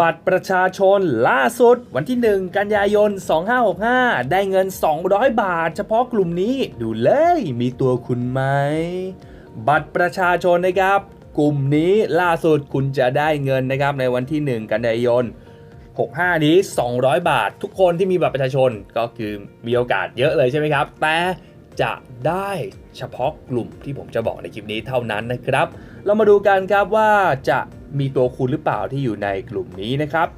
บัตรประชาชนล่าสุด วันที่ 1 กันยายน 2565 ได้เงิน 200 บาท เฉพาะกลุ่มนี้ดูเลยมีตัวคุณไหม บัตรประชาชนนะครับ กลุ่มนี้ล่าสุดคุณจะได้เงินนะครับในวันที่ 1 กันยายน 65 นี้ 200 บาท ทุกคนที่มีบัตรประชาชนก็คือมีโอกาสเยอะเลยใช่ไหมครับ แต่จะได้เฉพาะกลุ่มที่ผมจะบอกในคลิปนี้เท่านั้นนะครับ เรามาดูกันครับว่าจะ มีตัวคุณหรือเปล่าที่อยู่ในกลุ่มนี้นะครับ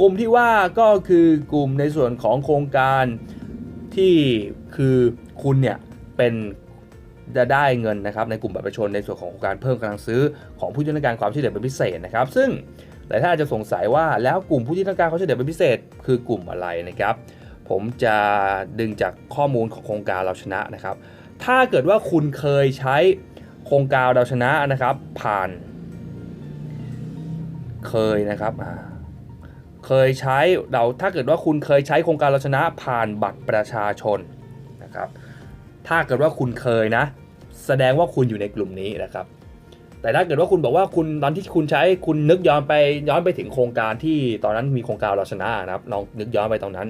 กลุ่มที่ว่าก็คือกลุ่มในส่วนของโครงการที่คือคุณเนี่ยเป็นจะได้เงินนะครับในกลุ่มบัตรประชาชนในส่วนของโครงการเพิ่มกำลังซื้อของผู้ที่ต้องการความช่วยเหลือเป็นพิเศษนะครับ ซึ่งหลายท่านอาจจะสงสัยว่าแล้วกลุ่มผู้ที่ต้องการความช่วยเหลือเป็นพิเศษ คือกลุ่มอะไรนะครับ ผมจะดึงจากข้อมูลของโครงการเราชนะนะครับ ถ้าเกิดว่าคุณเคยใช้โครงการเราชนะนะครับ ผ่าน เคยนะครับเคยใช้เราถ้าเกิดว่าคุณเคยใช้โครงการเราชนะผ่านบัตรประชาชนนะครับ ถ้าเกิดว่าคุณเคยนะ แสดงว่าคุณอยู่ในกลุ่มนี้นะครับ แต่ถ้าเกิดว่าคุณบอกว่าคุณตอนที่คุณใช้คุณนึกย้อนไปย้อนไปถึงโครงการที่ตอนนั้นมีโครงการเราชนะนะครับลองนึกย้อนไปตรงนั้น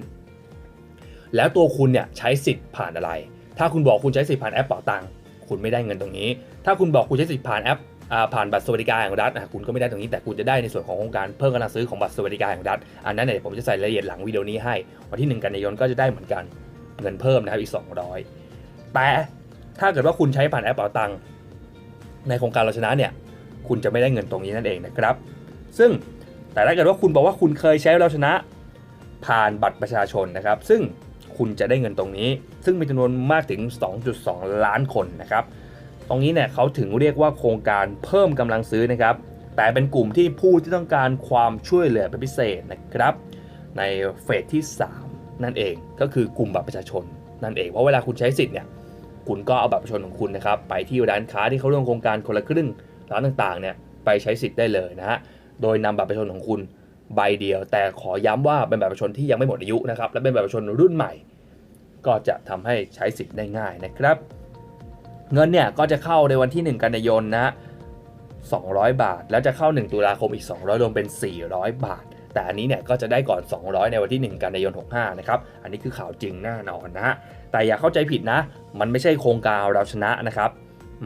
แล้วตัวคุณเนี่ยใช้สิทธิ์ผ่านอะไร ถ้าคุณบอกคุณใช้สิทธิ์ผ่านแอปเป๋าตังคุณไม่ได้เงินตรงนี้ ถ้าคุณบอกคุณใช้สิทธิ์ผ่านแอป ผ่านบัตรสวัสดิการแห่งรัฐอะคุณก็ไม่ได้ตรงนี้แต่คุณจะได้ในส่วนของโครงการเพิ่มกำลังซื้อของบัตรสวัสดิการแห่งรัฐอันนั้นเนี่ยผมจะใส่รายละเอียดหลังวิดีโอนี้ให้ วันที่ 1 กันยายนก็จะได้เหมือนกันเงินเพิ่มนะครับอีก 200 แต่ถ้าเกิดว่าคุณใช้ผ่านแอปเป๋าตังค์ในโครงการเราชนะเนี่ยคุณจะไม่ได้เงินตรงนี้นั่นเองนะครับ ซึ่งแต่ถ้าเกิดว่าคุณบอกว่าคุณเคยใช้เราชนะ ผ่านบัตรประชาชนนะครับ ซึ่งคุณจะได้เงินตรงนี้ ซึ่งมีจำนวนมากถึง 2.2 ล้านคนนะครับ ตรงนี้เนี่ยเขาถึงเรียกว่าโครงการเพิ่มกำลังซื้อนะครับ แต่เป็นกลุ่มที่ผู้ที่ต้องการความช่วยเหลือเป็นพิเศษนะครับ ในเฟสที่ 3 นั่นเองก็คือกลุ่มบัตรประชาชนนั่นเองเพราะเวลาคุณใช้สิทธิ์เนี่ยคุณก็เอาบัตรประชาชนของคุณนะครับไปที่ร้านค้าที่เขาร่วมโครงการคนละครึ่งร้านต่างๆเนี่ยไปใช้สิทธิ์ได้เลยนะฮะโดยนำบัตรประชาชนของคุณใบเดียว แต่ขอย้ำว่าเป็นบัตรประชาชนที่ยังไม่หมดอายุนะครับและเป็นบัตรประชาชนรุ่นใหม่ ก็จะทำให้ใช้สิทธิ์ได้ง่ายนะครับ เงินเนี่ยก็จะเข้าในวันที่ 1 กันยายนนะ200 บาท แล้วจะเข้า 1 ตุลาคมอีก 200รวมเป็น 400 บาท แต่อันนี้เนี่ยก็จะได้ก่อน 200 ในวันที่ 1 กันยายน 65 นะครับ อันนี้คือข่าวจริงแน่นอนนะฮะ แต่อย่าเข้าใจผิดนะ มันไม่ใช่โครงการเราชนะนะครับ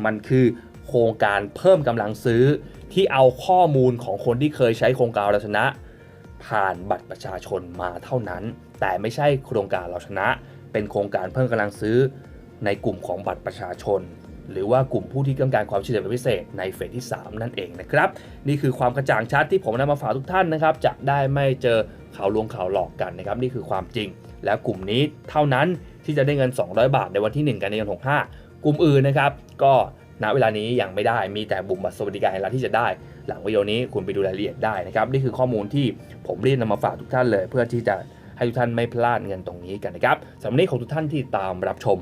มันคือโครงการเพิ่มกำลังซื้อที่เอาข้อมูลของคนที่เคยใช้โครงการเราชนะ ผ่านบัตรประชาชนมาเท่านั้น แต่ไม่ใช่โครงการเราชนะ เป็นโครงการเพิ่มกำลังซื้อ ในกลุ่มของบัตรประชาชน หรือว่ากลุ่มผู้ที่ต้องการความช่วยเหลือเป็นพิเศษในเฟสที่ 3 นั่นเองนะครับ นี่คือความกระจ่างชัดที่ผมนำมาฝากทุกท่านนะครับจะได้ไม่เจอข่าวลวงข่าวหลอกกันนะครับนี่คือความจริง แล้วกลุ่มนี้เท่านั้นที่จะได้เงิน 200 บาทในวันที่ 1 กันยายน65 กลุ่มอื่นนะครับก็ณเวลานี้ยังไม่ได้มีแต่บุ่มบัตรสวัสดิการแห่งรัฐที่จะได้ หลังวิดีโอนี้คุณไปดูรายละเอียดได้นะครับนี่คือข้อมูลที่ผมรีบนำมาฝากทุกท่านเลย เพื่อที่จะให้ทุกท่านไม่พลาดเงินตรงนี้กันนะครับสำหรับนี้ขอบคุณทุกท่านที่ตามรับชม